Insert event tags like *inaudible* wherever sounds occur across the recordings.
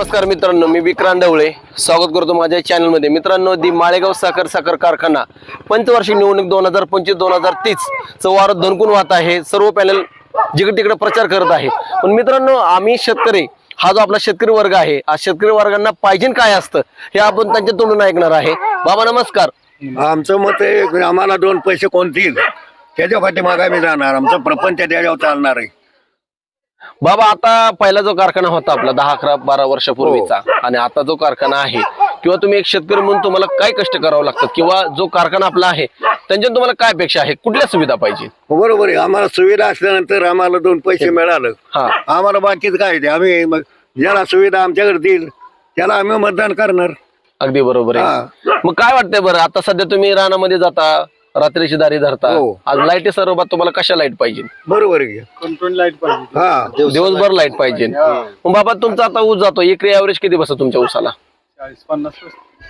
नमस्कार मित्रांनो मी विक्रांत ढवळे स्वागत करतो माझ्या चॅनलमध्ये मित्रांनो दी माळेगाव साखर साखर कारखाना पंचवार्षिक निवडणूक दोन हजार पंचवीस दोन हजार तीस वार धनकून वाहत आहे. सर्व पॅनल जिकडे तिकडे प्रचार करत आहे. पण मित्रांनो आम्ही शेतकरी हा जो आपला शेतकरी वर्ग आहे हा शेतकरी वर्गांना पाहिजे काय असतं हे आपण त्यांच्या तोंडून ऐकणार आहे. बाबा नमस्कार. आमचं मत आहे आम्हाला दोन पैसे कोणतील देईल? त्याच्या पाठीमागे आम्ही जाणार. आमचं प्रपंच त्याच्यावर चालणार आहे. बाबा आता पहिला जो कारखाना होता आपला दहा अकरा बारा वर्षापूर्वीचा आणि आता जो कारखाना आहे किंवा तुम्ही एक शेतकरी म्हणून तुम्हाला काय कष्ट करावं लागतात? किंवा जो कारखाना आपला आहे त्यांच्यात तुम्हाला काय अपेक्षा आहे? कुठल्या सुविधा पाहिजे? बरोबर आहे. आम्हाला सुविधा असल्यानंतर आम्हाला दोन पैसे मिळालं. हा. आम्हाला बाकीच काय ते? आम्ही मग ज्याला सुविधा आमच्याकडे देईल त्याला आम्ही मतदान करणार. अगदी बरोबर आहे. मग काय वाटतंय बरं? आता सध्या तुम्ही रानामध्ये जाता रात्रीची दारी धरता. हो. आज लाईटी सर्व तुम्हाला कशा लाइट पाहिजे? बरोबर आहे. कंट्रोल लाइट पाहिजे. हा. दिवसभर लाइट पाहिजे. मग बाबा तुमचा आता ऊस जातो. एकरी ऍव्हरेज किती बसत तुमच्या ऊसाला? चाळीस पन्नास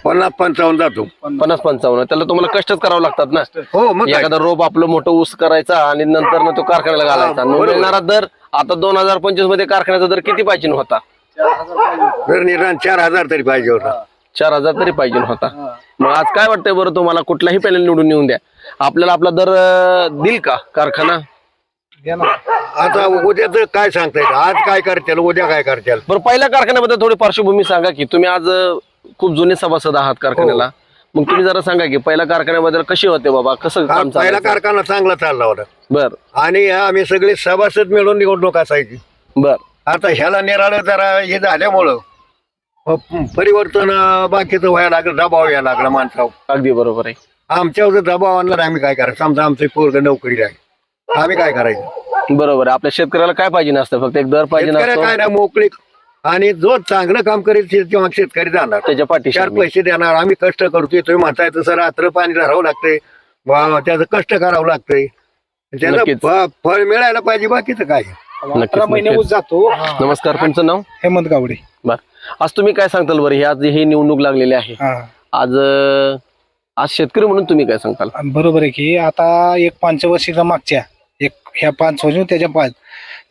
पन्नास पंचावन्न जातो. पन्नास. पंचावन्न. त्याला तुम्हाला कष्टच करावं लागतात ना? हो मग काय? एखादा रोप आपलं मोठं ऊस करायचा आणि नंतर ना तो कारखान्याला घालायचा. मग. मिळणारा दर आता दोन हजार पंचवीसमध्ये कारखान्याचा दर किती पाहिजे होता? निदान चार हजार तरी पाहिजे होता. चार हजार तरी पाहिजे होता. मग आज काय वाटतंय बरं तुम्हाला? कुठलाही पॅनल निवडून येऊन द्या. आपल्याला आपला दर अं, देईल का कारखाना? आता उद्याच काय सांगता येईल आज काय करतील? उद्या काय करतील? बरं पहिल्या कारखान्याबद्दल थोडी पार्श्वभूमी सांगा की तुम्ही आज अं, खूप जुने सभासद आहात कारखान्याला. मग तुम्ही जरा सांगा की पहिल्या कारखान्याबद्दल कसे होते बाबा? कसं काम पहिला कारखाना चांगला चालला होता. बर. आणि आम्ही सगळे सभासद मिळून निवडणूक असायची. बर. आता ह्याला निराळं जरा हे झाल्यामुळं परिवर्तन बाकीचं व्हायला लागलं दबाव यायला लागला माणसावर. अगदी बरोबर आहे. आमच्यावर दबाव आणला तर आम्ही काय करायचं? समजा आमचं पोरग नोकरी आहे आम्ही काय करायचं? बरोबर आहे. आपल्या शेतकऱ्याला काय पाहिजे नसतं फक्त एक दर पाहिजे शेतकऱ्या नसतो. काय ना मोकळीक आणि जो चांगलं काम करेल तेव्हा शेतकरी जाणार. त्याच्या पाठीशी चार आम्ही. पैसे देणार. आम्ही कष्ट करतोय तुम्ही म्हणताय तसं रात्र पाणी धरावं लागतंय. वा- त्याचं कष्ट करावं लागतंय. नक्कीच. फ- फळ मिळायला पाहिजे बाकीचं काय? नक्कीच, महिने नक्कीच. ऊस जातो. नमस्कार तुमचं नाव? हेमंत गावडे. बर. आज तुम्ही काय सांगताल बरं? ही आज ही निवडणूक लागलेली आहे. हा. आज अं, आज शेतकरी म्हणून तुम्ही काय सांगताल? आणि बरोबर आहे की आता एक पंचवर्षीचा मागच्या एक ह्या पाच वर्ष त्याच्या पाच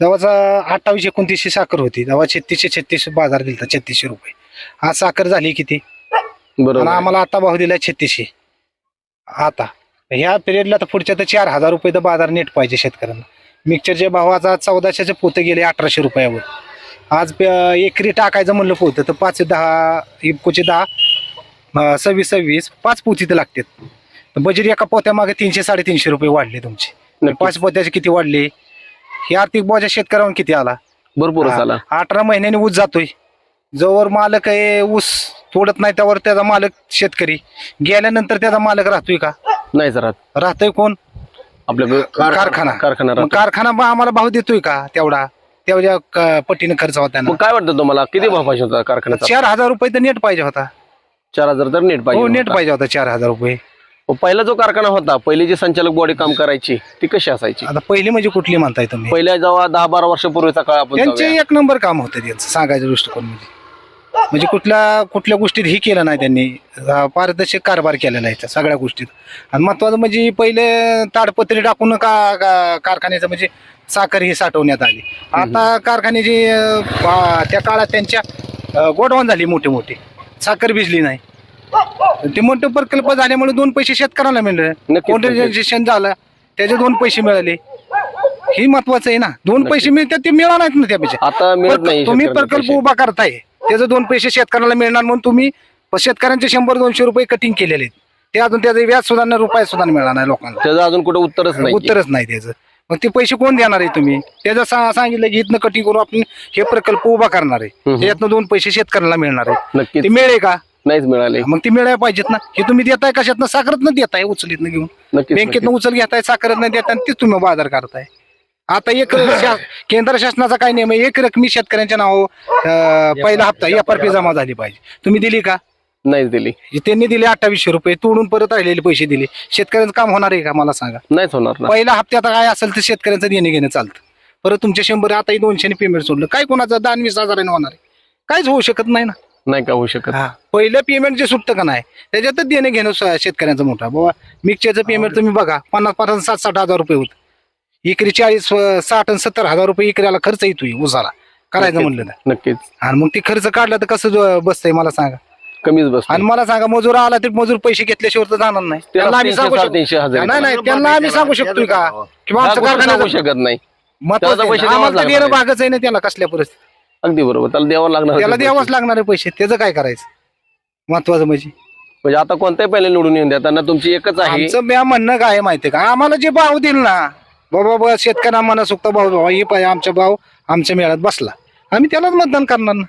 जेव्हा अठ्ठावीस एकोणतीसशे साखर होती. तेव्हा छत्तीसशे छत्तीसशे बाजार दिलता छत्तीसशे रुपये. आज साखर झाली किती? बरोबर आणि. आम्हाला आता भाव दिलाय छत्तीसशे. आता ह्या पिरियडला तर पुढच्या तर चार हजार रुपये तर बाजार नेट पाहिजे शेतकऱ्यांना. मिक्सरच्या भावाचा चौदाशेचे पोते गेले अठराशे रुपयावर. आज प- एकरी टाकायचं म्हणलं पोतं तर पाच दहा इपकोचे दहा अं, सव्वीस सव्वीस पाच पोती तर लागतात. तर बजेट एका पोत्यामागे तीनशे साडेतीनशे रुपये वाढले तुमचे. नक्कीच. पाच पोत्याचे किती वाढले? हे आर्थिक बोजा शेतकऱ्यांवर किती आला? भरपूर आला हा, अठरा महिन्याने ऊस जातोय. जोवर मालक आहे ऊस तोडत नाही त्यावर त्याचा मालक शेतकरी. गेल्यानंतर त्याचा मालक राहतोय का? नाही सर राहतोय कोण? आपल्या कारखाना. कारखाना मग राहतो. कारखाना बा आम्हाला भाव देतोय का तेवढा? तेवढ्या क- पटीने खर्च होता ना. मग काय वाटतं तुम्हाला? किती भाव पाहिजे होता कारखान्याचा? चार हजार रुपये तर नेट पाहिजे होता. चार हजार तर नेट हो पाहिजे नेट होता. पाहिजे होता चार हजार रुपये. मग पहिला जो कारखाना होता पहिली जी संचालक बॉडी काम करायची ती कशी असायची? आता पहिली म्हणजे कुठली म्हणताय तुम्ही? पहिल्या जेव्हा दहा बारा वर्षापूर्वीचा काळ आपण त्यांचे जाऊया. एक नंबर काम होतं त्यांचं सांगायचं दृष्टिकोन म्हणजे. म्हणजे *laughs* कुठल्या कुठल्या गोष्टीत ही केलं नाही त्यांनी. अं, पारदर्शक कारभार केलेला आहे त्या सगळ्या गोष्टीत. आणि महत्वाचं म्हणजे पहिले ताडपत्री टाकून का का- कारखान्याचं म्हणजे साखर ही साठवण्यात आली. आता कारखान्याची अं, बा- त्या काळात त्यांच्या अं, गोडाऊन झाली मोठी मोठी. साखर भिजली नाही. ते मोठे प्रकल्प झाल्यामुळे दोन पैसे शेतकऱ्याला मिळले. नक्कीच, झालं त्याचे दोन पैसे मिळाले. हे महत्वाचं आहे ना. दोन पैसे मिळतात ते मिळणार नाहीत ना त्यापेक्षा. आता मिळत प्रक- नाही तुम्ही शेतकऱ्यांना प्रकल्प पैसे. उभा करताय. त्याचे दोन पैसे शेतकऱ्याला मिळणार म्हणून तुम्ही शेतकऱ्यांचे शंभर दोनशे रुपये कटिंग केलेले आहेत. ते अजून त्याचे व्याज सुद्धा नाही, रुपये सुद्धा मिळणार नाही लोकांना. त्याचं अजून कुठे उत्तरच नाही. उत्तरच नाही त्याचं. मग ते पैसे कोण देणार आहे तुम्ही? त्याचं सा- सांगितलं की इथनं कटिंग करून आपण हे प्रकल्प उभा करणार आहे. हम्म. त्याच्यातनं दोन पैसे शेतकऱ्याला मिळणार आहे. नक्कीच. ते मिळेल का? नाहीच मिळाले. मग ते मिळायला पाहिजेत ना. हे तुम्ही देताय कशातनं साखरतनं देताय उचलीतनं घेऊन. नक्कीच बँकेतनं उचल घेताय साखरतनं देताय आणि तेच तुम्ही बाजार करताय. आता एक शा- *laughs* केंद्र शासनाचा काय नियम आहे. एक रकमी शेतकऱ्यांच्या नाव पहिला हप्ता एफ आर पी जमा झाली पाहिजे. तुम्ही दिली का? नाहीच दिली. त्यांनी दिले अठ्ठावीसशे रुपये तोडून परत राहिलेले पैसे दिले. शेतकऱ्यांचं काम होणार आहे का? मला सांगा. नाहीच होणार ना. पहिल्या हप्त्यात काय असेल तर शेतकऱ्यांचं देणे घेणं चालतं. परत तुमचे शंभर आता दोनशे पेमेंट सोडलं. काय कोणाचं? दहा वीस हजाराने होणार आहे. काहीच होऊ शकत नाही ना. नाही का होऊ शकत? हा. पहिलं पेमेंट जे सुटतं का नाही त्याच्यातच देणे घेणं स- शेतकऱ्यांचं मोठं. बाबा मिक्सरचं पेमेंट तुम्ही बघा. पन्नास पन्नास साठ साठ हजार रुपये होत. इकरी चाळीस साठ आणि सत्तर हजार रुपये इकऱ्याला खर्च येतोय उसाला. करायचं. म्हणलं तर. नक्कीच आणि मग ते खर्च काढला तर कसं जो- बसतंय मला सांगा. कमीच बस आणि मला सांगा मजूर आला तर मजूर पैसे घेतल्याशिवाय तर जाणार नाही. त्यांना आम्ही सांगू शकतो तीनशे हजार नाही नाही त्यांना आम्ही सांगू शकतोय का? किंवा आमचं सांगू कारखाना शकत नाही. महत्वाचं त्याला पैसे आहे. आम्हाला देणं भागच आहे ना त्याला कसल्या परिस्थितीत. अगदी बरोबर. त्याला द्यावं लागणार त्याला ते द्यावाच. लागणार आहे पैसे. त्याचं काय करायचं? महत्वाचं म्हणजे. म्हणजे आता कोणत्याही पॅनल निवडून येऊन द्या. त्यांना तुमची एकच आहे. आमचं म्या म्हणणं काय आहे माहितीये का? आम्हाला जे भाव दिल ना बाबा बाबा शेतकऱ्यांना म्हणा सुक्त भाव भाव हे पाहिजे आमचा भाव आमच्या मेळ्यात बसला. आम्ही त्यालाच मतदान करणार ना.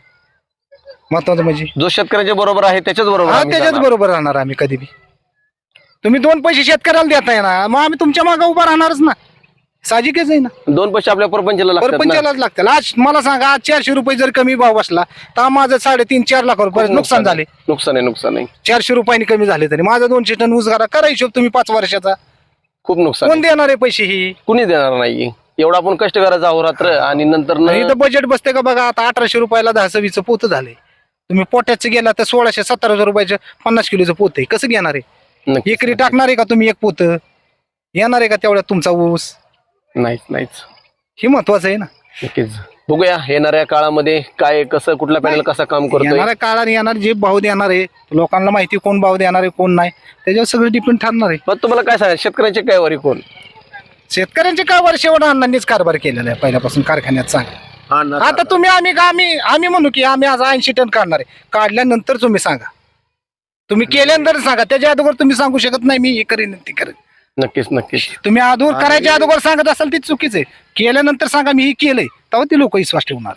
महत्वाचं म्हणजे? जो शेतकऱ्याच्या बरोबर आहे त्याच्याच बरोबर हा आम्ही त्याच्याच जाणार. बरोबर राहणार आम्ही कधी बी. तुम्ही दोन पैसे शेतकऱ्याला देताय ना मग आम्ही तुमच्या मागे उभा राहणारच ना. साहजिकच आहे ना. दोन पैसे आपल्या परपंचाला लागतात ना. परपंचालाच लागतील आज मला सांगा आज चारशे रुपये जर कमी भाव बसला तर माझं साडेतीन चार लाख रुपये नुकसान झाले. नुकसान आहे नुकसान आहे. चारशे रुपयांनी कमी झाले तरी. माझा दोनशे टन ऊस करा करा हिशोब तुम्ही पाच वर्षाचा. खूप नुकसान कोण आहे. देणार आहे पैसे ही? कुणी देणार नाही. एवढा आपण कष्ट करायचं अहोरात्र आणि नंतर न- आणि इथं बजेट बसते का बघा आता अठराशे रुपयाला दहा सव्वीचं पोत झालंय. तुम्ही पोट्याचं गेला तर सोळाशे सत्तर हजार रुपयाचं पन्नास किलोचं पोत आहे. कसं घेणार आहे? नक्कीच. एकरी टाकणार आहे का तुम्ही एक पोत? येणार आहे का तेवढ्यात तुमचा ऊस? नाहीच नाहीच. हे महत्वाचं आहे ना. नक्कीच. बघूया येणाऱ्या काळामध्ये काय कसं कुठला पॅनल कसा काम करतोय? येणाऱ्या काळात येणार जे भाव देणार आहे लोकांना माहिती कोण भाव देणार आहे कोण नाही त्याच्यावर सगळं डिपेंड ठरणार आहे. मग तुम्हाला काय सांगा शेतकऱ्यांचे काय वरी कोण? शेतकऱ्यांचे काय वर्षेवर अण्णांनीच कारभार केलेला आहे पहिल्यापासून कारखान्यात सांगा आता तुम्ही आम्ही का आम्ही आम्ही म्हणू की आम्ही आज ऐंशी टन काढणार आहे. काढल्यानंतर तुम्ही सांगा. तुम्ही केल्यानंतर सांगा. त्याच्या अगोदर तुम्ही सांगू शकत नाही मी हे करेन ते करेन. नक्कीच नक्कीच. तुम्ही अगोदर करायच्या अगोदर सांगत असाल ते चुकीचं आहे. केल्यानंतर सांगा मी हे केलंय. तेव्हा ते लोक विश्वास ठेवणार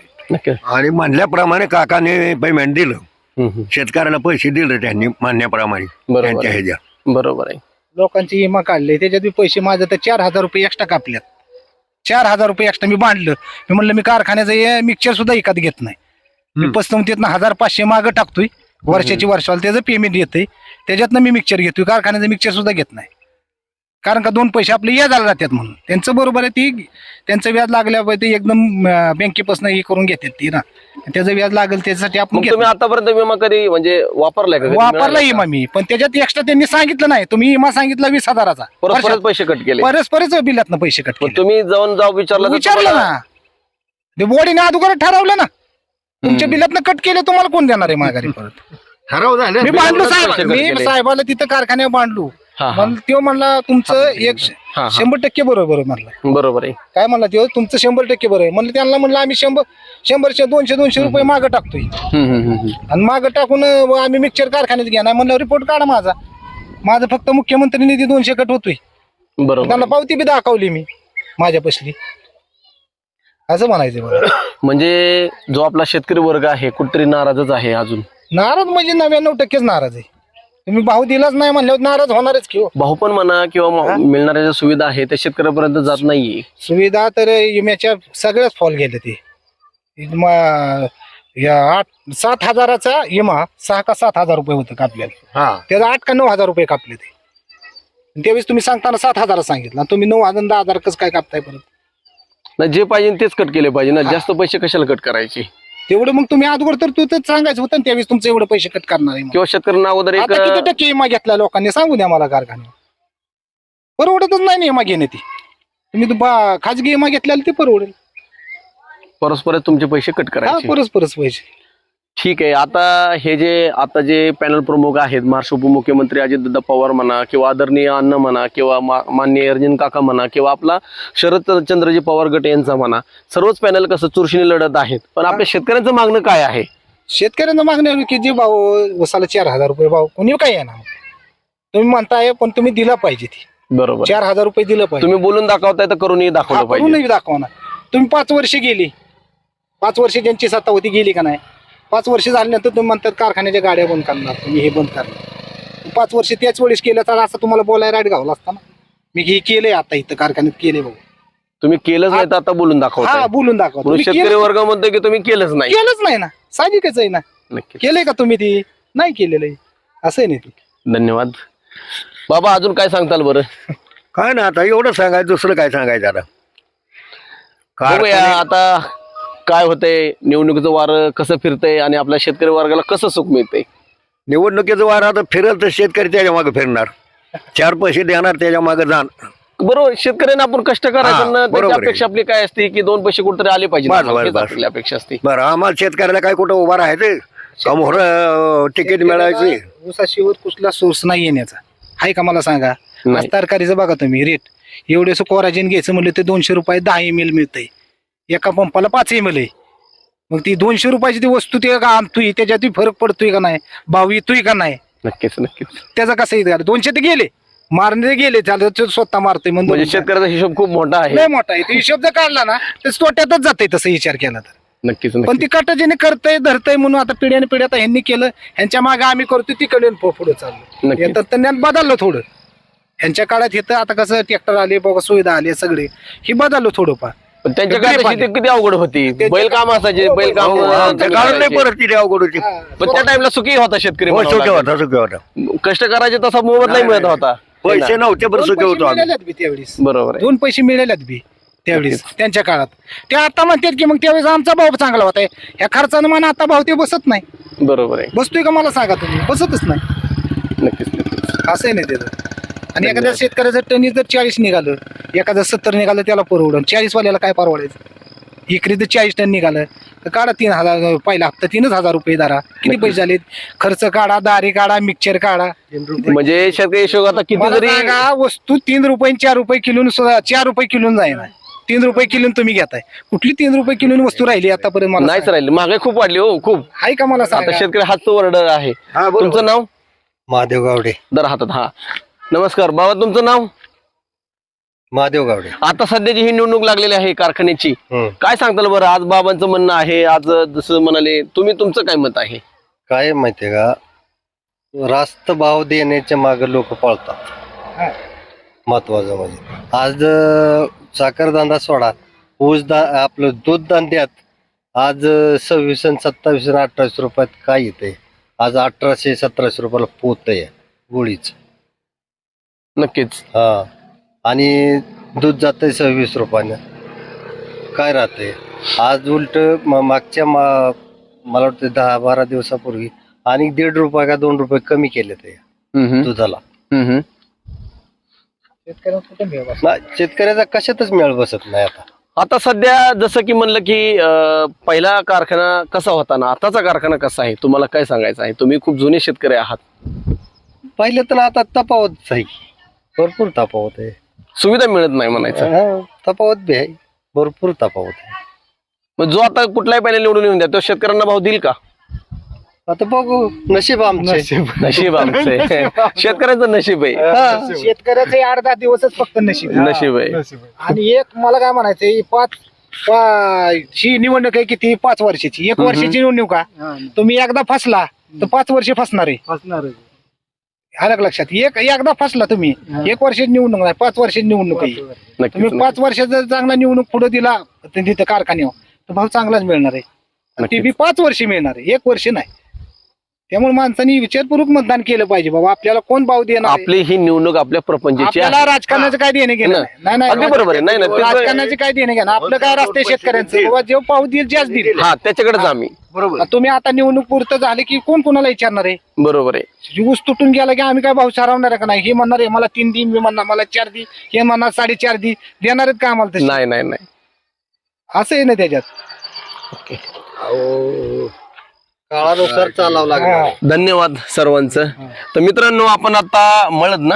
आणि म्हणल्याप्रमाणे काकाने पेमेंट दिलं. हम्म, हम्म. शेतकऱ्याला पैसे दिले त्यांनी म्हणण्याप्रमाणे. बरोबर त्यांच्या आहे. ह्याच्या बरोबर आहे. लोकांची विमा काढले. त्याच्यात बी पैसे माझे तर चार हजार रुपये एक्स्ट्रा कापल्यात. चार हजार रुपये एक्स्ट्रा मी बांधलं. मी म्हणलं मी कारखान्याचं मिक्सर सुद्धा एकात घेत नाही. मी हम्म. पसंतीतनं हजार पाचशे मागं टाकतोय. वर्षाची वर्षाला त्याचं पेमेंट येतंय. त्याच्यातनं मी मिक्सर घेतोय. कारखान्याचं मिक्सर सुद्धा घेत नाही. कारण का दोन पैसे आपले याजाला जातात म्हणून. त्यांचं बरोबर आहे ती त्यांचं व्याज लागल्या ते एकदम बँकेपासून हे करून घेतात ती ना. त्याचं व्याज लागेल त्याच्यासाठी आपण मग घेत. तुम्ही आतापर्यंत विमा कधी म्हणजे वापरलाय का कधी? वापरला मिळालाय का? विमा मी. पण त्याच्यात एक्स्ट्रा त्यांनी सांगितलं नाही. तुम्ही विमा सांगितला वीस हजाराचा. परत वर्षात. परत पैसे कट केले. परस्परच बिलातनं पैसे कट केले. तुम्ही जाऊन जाऊ विचारलं तर विचारलं तुम्हाला- ना. ते बॉडीने अगोदर ठरवलं ना. तुमच्या. बिलातनं कट केले तुम्हाला कोण देणार आहे माघारी परत? ठराव झाले. मी बांधलो साहेब. मी. साहेबाला तिथं कारखान्यावर बांधलो. हा, हा. मग तो म्हणला तुमचं एक हा, हा. शंभर टक्के बरोबर आहे म्हणला. बरोबर आहे. काय म्हणला तो तुमचं शंभर टक्के बरोबर आहे. म्हणलं त्यांना म्हणलं आम्ही शंभर शंभरशे दोनशे दोनशे रुपये मागं टाकतोय. हम्म, हम्म, हम्म, हम्म. आणि मागं टाकून अं, आम्ही मिक्सर कारखान्यात घेणार. म्हणलं रिपोर्ट काढा माझा. माझं फक्त मुख्यमंत्री निधी दोनशे कट होतोय. बरोबर. त्यांना पावती बी दाखवली मी माझ्या पसली असं म्हणायचं मला. म्हणजे जो आपला शेतकरी वर्ग आहे कुठतरी नाराजच आहे अजून. नाराज म्हणजे नव्याण्णव टक्केच नाराज आहे. तुम्ही भाव दिलाच नाही म्हणल्यावर नाराज होणारच की हो. भाऊ पण म्हणा किंवा मिळणाऱ्या ज्या सुविधा आहे त्या शेतकऱ्यापर्यंत जात नाहीये. सुविधा तर विम्याच्या सगळ्याच फॉल गेले ते. म- या आठ सात हजाराचा विमा सहा का सात हजार रुपये होतं कापल्याला हा. त्याचा आठ का नऊ हजार रुपये कापले ते. त्यावेळेस तुम्ही सांगताना सात हजार सांगितलं. आणि तुम्ही नऊ हजार दहा हजार कसं काय कापताय परत? नाही जे पाहिजे तेच कट केले पाहिजे ना. जास्त पैसे कशाला कट करायचे? तेवढं मग तुम्ही अगोदर तर तू तर सांगायचं होतं ना त्यावेळेस तुमचं एवढे पैसे कट करणार आहे म्हणून. किंवा शेतकऱ्यांना अगोदर एक आता किती टक्के विमा घेतला लोकांनी? सांगू द्या मला कारखाने परवडतच नाही ना विमा घेणे ती. तुम्ही तो बा- खाजगी विमा घेतलेला ते परवडेल. परस्पर तुमचे पैसे कट हा करायचे. परस परस पैसे. ठीक आहे आता हे जे आता जे पॅनल प्रमुख आहेत महाराष्ट्र उपमुख्यमंत्री अजितदादा पवार म्हणा किंवा आदरणीय अण्णा म्हणा किंवा मा- माननीय अर्जुन काका म्हणा किंवा आपला शरदचंद्रजी पवार गट यांचा म्हणा सर्वच पॅनल कसं चुरशीने लढत आहेत. पण आपल्या शेतकऱ्यांचं मागणं काय आहे? शेतकऱ्यांना मागणी की जे भाव उसाला चार हजार रुपये भाव कोणी काय येणार तुम्ही म्हणताय पण तुम्ही दिला पाहिजे ती. बरोबर. चार हजार रुपये दिलं पाहिजे. तुम्ही बोलून दाखवताय तर करूनही दाखवलं पाहिजे. दाखवणार. तुम्ही पाच वर्ष गेली. पाच वर्ष ज्यांची सत्ता होती गेली का नाही? पाच वर्ष झाल्यानंतर तुम्ही म्हणतात कारखान्याच्या गाड्या बंद करणार तुम्ही हे बंद करणार. पाच वर्ष त्याच वेळेस केलं तर असं तुम्हाला बोलायला राईट घावला असता ना? मी हे केलंय आता इथं कारखान्यात केलंय भाऊ तुम्ही केलंच नाही तर आता बोलून हा दाखवताय. बोलून दाखवा तुम्ही शेतकरी केलं- वर्ग म्हणतोय की तुम्ही केलंच नाही. केलंच नाही ना. साहजिकच आहे ना. नक्की केलंय का तुम्ही ती? नाही केलेलं आहे. असं आहे नाही ते. धन्यवाद. बाबा अजून काय सांगताल बरं? काय ना आता एवढं सांगायचं दुसरं काय सांगायचं आता? बघूया कारखाने- आता काय होतंय? निवडणुकीचं वारं कसं फिरतंय आणि आपल्या शेतकरी वर्गाला कसं सुख मिळतंय? निवडणुकीचं वार आता फिरल तर शेतकरी त्याच्यामागे फिरणार. चार पैसे देणार त्याच्यामागे जाणार बरोबर शेतकऱ्यांना आपण कष्ट करायचं ना बरोबर त्याची आहे. अपेक्षा आपली काय असते की दोन पैसे कुठेतरी आले पाहिजे बस, आम्हाला. बस, हेच बस. आपली अपेक्षा असते. बरं आम्हाला शेतकऱ्याला काय कुठं उभा राहायचं? का मोहर तिकीट मिळायची. ऊसाशिवर कुठला सोर्स नाही येण्याचा. आहे का मला सांगा? नाही. आज तरकारीचं बघा तुम्ही रेट एवढे कोराजिन घ्यायचं म्हणलं ते दोनशे रुपये दहा एम एल मिळतंय. एका पंपाला पाच एम एल आहे मग ती दोनशे रुपयाची ती वस्तू ते का आणतोय? त्याच्यात फरक पडतोय का नाही? भाव येतोय का नाही? नक्कीच नक्कीच. त्याचं कसं येतं दोनशे ते गेले. मारणे गेले. तो स्वतः मारतोय म्हणजे म्हणजे शेतकऱ्याचा हिशोब खूप मोठा आहे. लय मोठा आहे. ते हिशोब जर काढला ना तर तोट्यातच जाते तसं विचार केला तर. नक्कीच पण नक्कीच. ती कटाजीने करतंय धरतंय म्हणून आता पिढ्याने पिढ्या आता ह्यांनी केलं. ह्यांच्या मागे आम्ही करतोय तिकडे पुढे चाललो. नक्कीच. हे तंत्रज्ञान बदललं थोडं. ह्यांच्या काळात येतं आता कसं ट्रॅक्टर आले बाबा सुविधा आली सगळे. ही बदललं थोडंफार. पण त्यांच्या ते काळात पाणी. शेती किती अवघड होती? बैल काम असायचे बैल काम नाही करायचे. परिस्थिती अवघड होती. पण त्या टाइमला सुखी होता शेतकरी हो म्हणावं सुखे लागेल. होता सुखे होता. कष्ट करायचे तसा मोबदलाही मिळत होता. पैसे नव्हते दोन सुखे पैसे होतो आम्ही. मिळालेत बी त्यावेळेस. बरोबर आहे. दोन पैसे मिळालेत बी त्यावेळेस त्यांच्या काळात. ते आता म्हणतात की मग त्यावेळेस आमचा भाव चांगला होता. ह्या खर्चानं म्हणा आता भाव ते बसत नाही. बरोबर आहे. बसतोय का मला सांगा तुम्ही? बसतच नाही. नक्कीच नक्कीच. असं आहे नाही त्याचं. आणि एखाद्या शेतकऱ्याचं टनी जर चाळीस निघालं एखादं सत्तर निघालं त्याला परवडून. चाळीस वाल्याला काय परवडायचं? इकडे जर चाळीस टन निघालं तर काढा तीन हजार पहिला हप्ता तीनच हजार रुपये दारा किती पैसे झाले खर्च काढा दारी काढा मिक्सचर काढा. म्हणजे शेतकरी हिशोब आता किती मला जरी सांगा वस्तू तीन रुपये चार रुपये किलो चार रुपये किलो जाईना. तीन रुपये किलो तुम्ही घेताय. कुठली तीन रुपये किलो वस्तू राहिली आतापर्यंत मला नाहीच राहिले. महागाई खूप वाढली हो खूप. आहे का मला आता सांगा? शेतकरी हातचं वर्ड आहे. हा बरोबर. तुमचं नाव? महादेव गावडे. दर हातात हा. नमस्कार बाबा तुमचं नाव? महादेव गावडे. आता सध्याची ही निवडणूक लागलेली आहे कारखान्याची. काय सांगताल बरं आज बाबांचं म्हणणं आहे आज जसं म्हणाले तुम्ही तुमचं काय मत आहे? काय माहितीये का? रास्त भाव देण्याच्या मागे लोक पळतात. महत्वाचं म्हणजे. आज अं, साखरधंदा सोडा ऊस दा आपलं दूध धंद्यात आज सव्वीस सत्तावीस अठराशे रुपयात काय येते आज अठराशे सतराशे रुपयाला पोत आहे गोळीच. नक्कीच. हा. आणि दूध जातंय सव्वीस रुपयानं. काय राहते आज उलट म- मागच्या मा मला वाटतं दहा बारा दिवसापूर्वी आणि दीड रुपये का दोन रुपये कमी केले ते हम्म, हम्म, दुधाला. हम्म, शेतकऱ्याचा कशातच मेळ बसत नाही आता. आता सध्या जसं की म्हणलं की अं, पहिला कारखाना कसा होता ना आताचा कारखाना कसा आहे? तुम्हाला काय सांगायचं आहे? तुम्ही खूप जुने शेतकरी आहात. पहिले तर आता तफावत आहे भरपूर तफावत आहे. सुविधा मिळत नाही म्हणायचं. हा, तफावत बी आहे. भरपूर तफावत आहे. मग जो आता कुठलाही पहिले निवडून येऊन द्या तो शेतकऱ्यांना भाव देईल का? आता बघू नशीब आमचे. नशीब. आमचे. शेतकऱ्यांचं नशीब आहे. हा. शेतकऱ्याचे आठ दहा दिवसच फक्त नशीब नशीब आहे. आणि एक मला काय म्हणायचं ही पाच पा- ही निवडणूक आहे किती? पाच वर्षाची. एक. वर्षाची निवडणूक आहे. तुम्ही एकदा फसला तर पाच वर्ष फसणार आहे. आलं का लक्षात? एक एकदा फसला तुम्ही. एक वर्षाची निवडणूक नाही पाच वर्षाची निवडणूक आहे. तुम्ही पाच वर्षात जर चांगला निवडणूक पुढे दिला तर तिथे कारखान्यावर तर भाव चांगलाच मिळणार आहे. ते नक्कीच. बी पाच वर्ष मिळणार आहे. एक वर्ष नाही. त्यामुळे माणसांनी विचारपूर्वक मतदान केलं पाहिजे बाबा आपल्याला कोण भाव देणार आहे? आपली ही निवडणूक आपल्या प्रपंचाची आपल्याला आहे राजकारणाचं काय देणे घेणं नाही. नाही अगदी बरोबर आहे. नाही नाही ते- राजकारणाचे काय देणे घेणं आपलं काय रस्ते शेतकऱ्यांचं? बाबा जेव्हा पाहू देईल जास्त देईल. हा त्याच्याकडेच आम्ही. बरोबर. तुम्ही आता निवडणूक पुरतं झाले की कोण कोणाला विचारणार आहे? बरोबर आहे. ऊस तुटून गेला की आम्ही काय भाऊ सारवणार आहे का नाही? हे म्हणणार आहे मला तीन दिन मी म्हणणार मला चार दी हे म्हणणार साडेचार दी देणार आहेत का आम्हाला तसे? नाही नाही नाही. असं आहे ना त्याच्यात? काळानुसार चालावं लागणार. धन्यवाद सर्वांचं. तर मित्रांनो आपण आता मळद ना?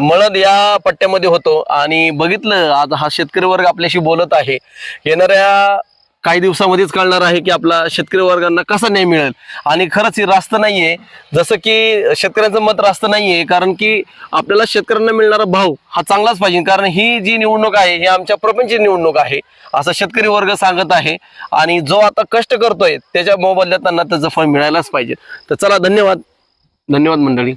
मळद या पट्ट्यामध्ये होतो आणि बघितलं आज हा शेतकरी वर्ग आपल्याशी बोलत आहे. येणाऱ्या काही दिवसामध्येच कळणार आहे की आपला शेतकरी वर्गांना कसा न्याय मिळेल. आणि खरंच ही रास्त नाहीये. जसं की शेतकऱ्यांचं मत रास्त नाहीये कारण की आपल्याला शेतकऱ्यांना मिळणारा भाव हा चांगलाच पाहिजे. कारण ही जी निवडणूक आहे ही आमच्या प्रपंच निवडणूक आहे असा शेतकरी वर्ग सांगत आहे. आणि जो आता कष्ट करतोय त्याच्या मोबदल्यात त्यांना त्याचं फळ मिळायलाच पाहिजे. तर चला धन्यवाद. धन्यवाद मंडळी.